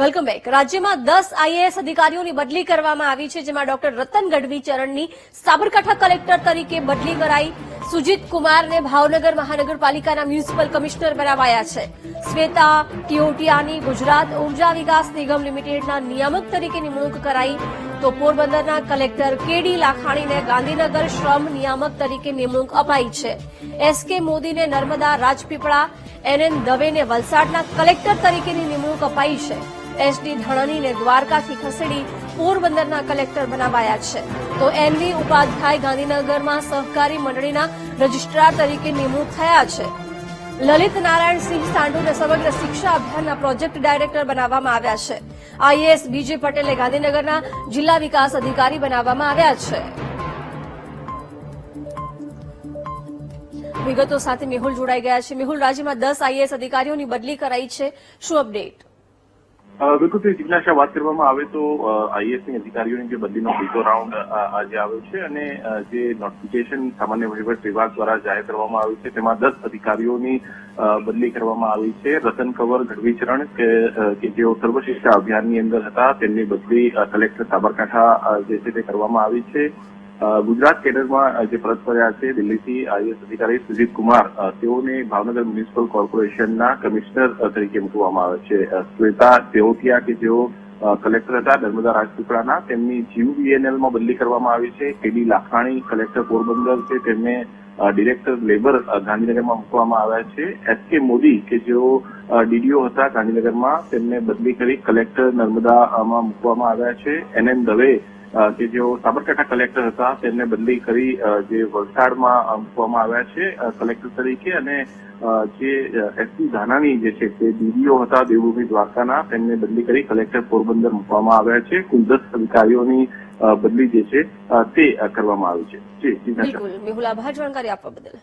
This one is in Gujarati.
Welcome back. રાજ્યમાં દસ આઈએએસ અધિકારીઓની બદલી કરવામાં આવી છે, જેમાં ડોક્ટર રતન ગઢવી ચરણની સાબરકાંઠા કલેક્ટર તરીકે બદલી કરાઈ. સુજીત કુમારને ભાવનગર મહાનગરપાલિકાના મ્યુનિસિપલ કમિશનર બનાવાયા છે. શ્વેતા ટીઓટીયાની ગુજરાત ઊર્જા વિકાસ નિગમ લિમિટેડના નિયામક તરીકે નિમણૂક કરાઈ. તો પોરબંદરના કલેક્ટર કેડી લાખાણીને ગાંધીનગર શ્રમ નિયામક તરીકે નિમણૂક અપાઈ છે. એસ કે મોદીને નર્મદા રાજપીપળા એનએન દવેને વલસાડના કલેક્ટર તરીકેની નિમણૂક અપાઈ છે. એસડી ધણાનીને દ્વારકાથી ખસેડી પોરબંદરના કલેક્ટર બનાવાયા છે. તો એનવી ઉપાધ્યાય ગાંધીનગરમાં સહકારી મંડળીના રજિસ્ટ્રાર તરીકે નિમણૂક થયા છે. લલિત નારાયણસિંહ સાંડુને સમગ્ર શિક્ષા અભિયાનના પ્રોજેક્ટ ડાયરેક્ટર બનાવવામાં આવ્યા છે. આઈએએસ બીજે પટેલે ગાંધીનગરના જિલ્લા વિકાસ અધિકારી બનાવવામાં આવ્યા છે. વિગતો સાથે મેહુલ જોડાઈ ગયા છે. મેહુલ, રાજ્યમાં દસ આઈએએસ અધિકારીઓની બદલી કરાઈ છે. શું અપડેટ? બિલકુલ, તે જિજ્ઞાસા વાત કરવામાં આવે તો આઈએસની અધિકારીઓની જે બદલીનો બીજો રાઉન્ડ આજે આવ્યો છે અને જે નોટિફિકેશન સામાન્ય વહીવટ વિભાગ દ્વારા જાહેર કરવામાં આવ્યું છે, તેમાં દસ અધિકારીઓની બદલી કરવામાં આવી છે. રતન કંવર, ગઢવીચરણ કે જેઓ સર્વશિક્ષા અભિયાનની અંદર હતા, તેમની બદલી કલેક્ટર સાબરકાંઠા જે છે તે કરવામાં આવી છે. ગુજરાત કેડરમાં જે પરત ફર્યા છે દિલ્હીથી આઈએસ અધિકારી સુજીત કુમાર તેઓને ભાવનગર મ્યુનિસિપલ કોર્પોરેશનના કમિશનર તરીકે મૂકવામાં આવે છે. શ્વેતા તેઓટિયા કે જેઓ કલેક્ટર હતા નર્મદા રાજપીપળાના તેમની જીયુબીએનએલમાં બદલી કરવામાં આવી છે. કેડી લાખાણી કલેક્ટર પોરબંદર છે. તેમને ડિરેક્ટર લેબર ગાંધીનગરમાં મૂકવામાં આવ્યા છે. એસ કે મોદી કે જેઓ ડીડીઓ હતા ગાંધીનગરમાં તેમને બદલી કરી કલેક્ટર નર્મદામાં મૂકવામાં આવ્યા છે. એનએમ દવે અ, કે જેઓ સાબરકાંઠા કલેક્ટર હતા, તેમને બદલી કરી જે વલસાડમાં મૂકવામાં આવ્યા છે કલેક્ટર તરીકે અને જે એસપી ધાનાની જે છે, તે ડીડીઓ હતા, દેવભૂમિ દ્વારકાના, તેમને બદલી કરી કલેક્ટર પોરબંદર મૂકવામાં આવ્યા છે. કુલ દસ અધિકારીઓની બદલી જે છે તે કરવામાં આવી છે. જી બિલકુલ. મેહુલ આભાર જાણકારી આપવા બદલ.